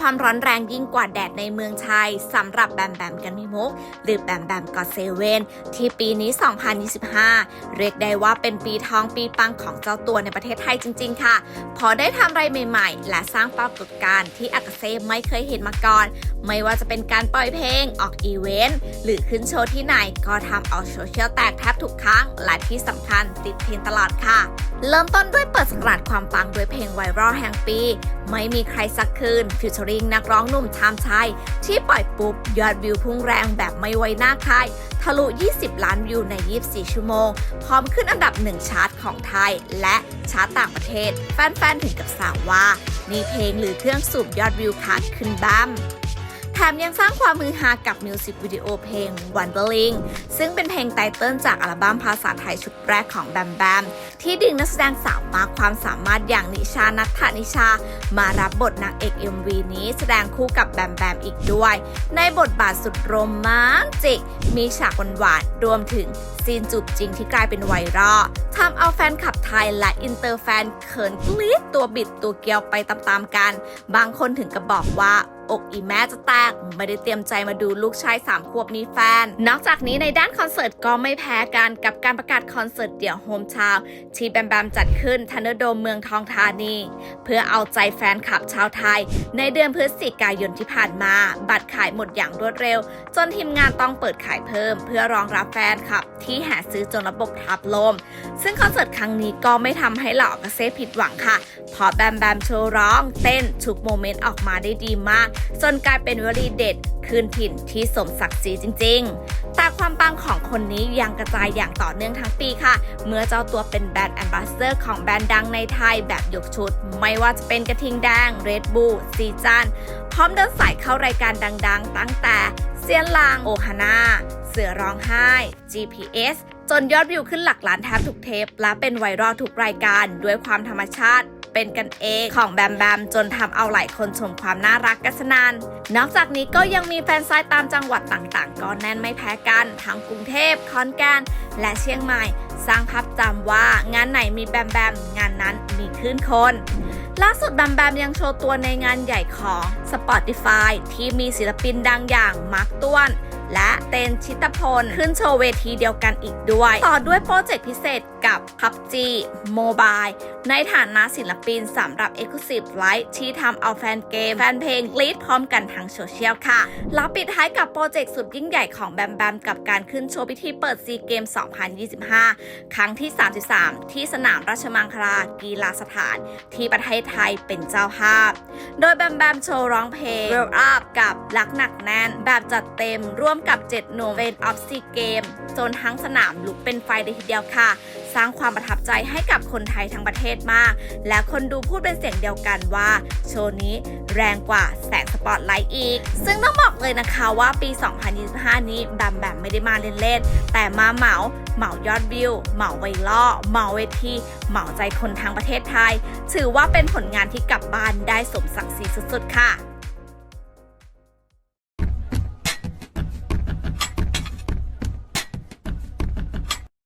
ความร้อนแรงยิ่งกว่าแดดในเมืองไทยสำหรับแบมแบมกันมิมุก หรือแบมแบมกอเซเว่นที่ปีนี้ 2025 เรียกได้ว่าเป็นปีทองปีปังของเจ้าตัวในประเทศไทยจริง ๆ ค่ะ พอได้ทำอะไรใหม่ ๆ และสร้างปรากฏการณ์ที่อากาเซ่ไม่เคยเห็นมาก่อน ไม่ว่าจะเป็นการปล่อยเพลงออกอีเวนต์หรือขึ้นโชว์ที่ไหน ก็ทำเอาโซเชียลแตกแทบทุกครั้ง และที่สำคัญติดเทรนตลอดค่ะ เริ่มต้นด้วยเปิดสกราดความปังด้วยเพลงไวรัลแห่งปี ไม่มีใครสักคืน ฟิวเจอริงนักร้องหนุ่มชามชัย ที่ปล่อยปุ๊บ ยอดวิวพุ่งแรงแบบไม่ไว้หน้าใครทะลุ 20 ล้านวิวใน 24 ชั่วโมง พร้อมขึ้นอันดับหนึ่งชาร์ตของไทย และชาร์ตต่างประเทศ แฟนๆถึงกับสาวว่า มีเพลงหรือเครื่องสูบยอดวิวขาดขึ้นบ้าง ถมยังสร้างความมือฮากับมิวสิกวิดีโอเพลง Wondering ซึ่งเป็นเพลงไตเติ้ลจากอัลบั้มภาษาไทยชุดแรกของแบมแบม ที่ดึงนักแสดงสาวมากความสามารถอย่างนิชานัทธนิชา มารับบทนางเอก MV นี้แสดงคู่กับแบมแบมอีกด้วย ในบทบาทสุดโรแมนติก มีฉากหวานๆรวมถึงซีนจูบจริงที่กลายเป็นไวรัลทำเอาแฟนคลับไทยและอินเตอร์แฟนเขินกรี๊ดตัวบิดตัวเกลียวไปตามๆกัน บางคนถึงกับบอกว่า อกอีแม่จะแตกไม่ได้เตรียมใจมาดูลูกชาย3ขวบนี้แฟน นอกจากนี้ในด้านคอนเสิร์ตก็ไม่แพ้กันกับการประกาศคอนเสิร์ตเดี่ยวโฮมชาวที่แบมแบมจัดขึ้นทันเดอร์โดมเมืองทองธานี เพื่อเอาใจแฟนคลับชาวไทย ในเดือนพฤศจิกายนที่ผ่านมา บัตรขายหมดอย่างรวดเร็ว จนทีมงานต้องเปิดขายเพิ่ม เพื่อรองรับแฟนคลับ ที่แห่ซื้อจนระบบทับลม ซึ่งคอนเสิร์ตครั้งนี้ก็ไม่ทำให้เหล่ากระเซ่ผิดหวังค่ะเพราะแบมแบมโชว์ร้อง เต้นทุกโมเมนต์ออกมาได้ดีมากจนกลายเป็นวลีเด็ดคืนถิ่นที่สมศักดิ์ศรีจริง ๆ แต่ความปังของคนนี้ยังกระจายอย่างต่อเนื่องทั้งปีค่ะ เมื่อเจ้าตัวเป็นแบรนด์แอมบาสเดอร์ของแบรนด์ดังในไทยแบบยกชุด ไม่ว่าจะเป็นกระทิงแดง เรดบูซีจันพร้อมเดินสายเข้ารายการดัง ๆ ตั้งแต่เซียนลางโอฮาน่าเสือร้องไห้ GPS จนยอดวิวขึ้นหลักล้านแทบทุกเทป และเป็นไวรัลทุกรายการด้วยความธรรมชาติ เป็นกันเองของแบมแบมจนทำเอาหลายคนชมความน่ารักกันสนานนอกจากนี้ก็ยังมีแฟนไซต์ตามจังหวัดต่างๆ ก็แน่นไม่แพ้กัน ทั้งกรุงเทพขอนแก่นและเชียงใหม่ สร้างภาพจำว่างานไหนมีแบมแบมงานนั้นมีคลื่นคนล่าสุดแบมแบมยังโชว์ตัวในงานใหญ่ของ Spotify ที่มีศิลปินดังอย่างมาร์คต้วน และเตนชิตพล ขึ้นโชว์เวทีเดียวกันอีกด้วย ต่อด้วยโปรเจกต์พิเศษกับ PUBG Mobile ในฐานะศิลปินสำหรับ Exclusive Live ที่ทำเอาแฟนเกม แฟนเพลงกรีดพร้อมกันทางโซเชียลค่ะแล้วปิดท้ายกับโปรเจกต์สุดยิ่งใหญ่ของแบมแบมกับการขึ้นโชว์พิธีเปิดซีเกม 2025 ครั้งที่ 33 ที่สนามราชมังคลากีฬาสถาน ที่ประเทศไทยเป็นเจ้าภาพ โดยแบมแบมโชว์ร้องเพลง World Up กับรักหนักแน่นแบบจัดเต็มร่วมกับ 7 หนุ่มเป็นออฟซีเกมจนทั้งสนามลุกเป็นไฟเลยทีเดียวค่ะ สร้างความประทับใจให้กับคนไทยทั้งประเทศมาก และคนดูพูดเป็นเสียงเดียวกันว่า โชว์นี้แรงกว่าแสงสปอตไลท์อีก ซึ่งต้องบอกเลยนะคะว่าปี 2025 นี้แบมแบมไม่ได้มาเล่นๆแต่มาเหมาเหมายอดวิว เหมาไวล่อเหมาเวทีเหมาใจคนทั้งประเทศไทย ถือว่าเป็นผลงานที่กลับบ้านได้สมศักดิ์ศรีสุดๆค่ะ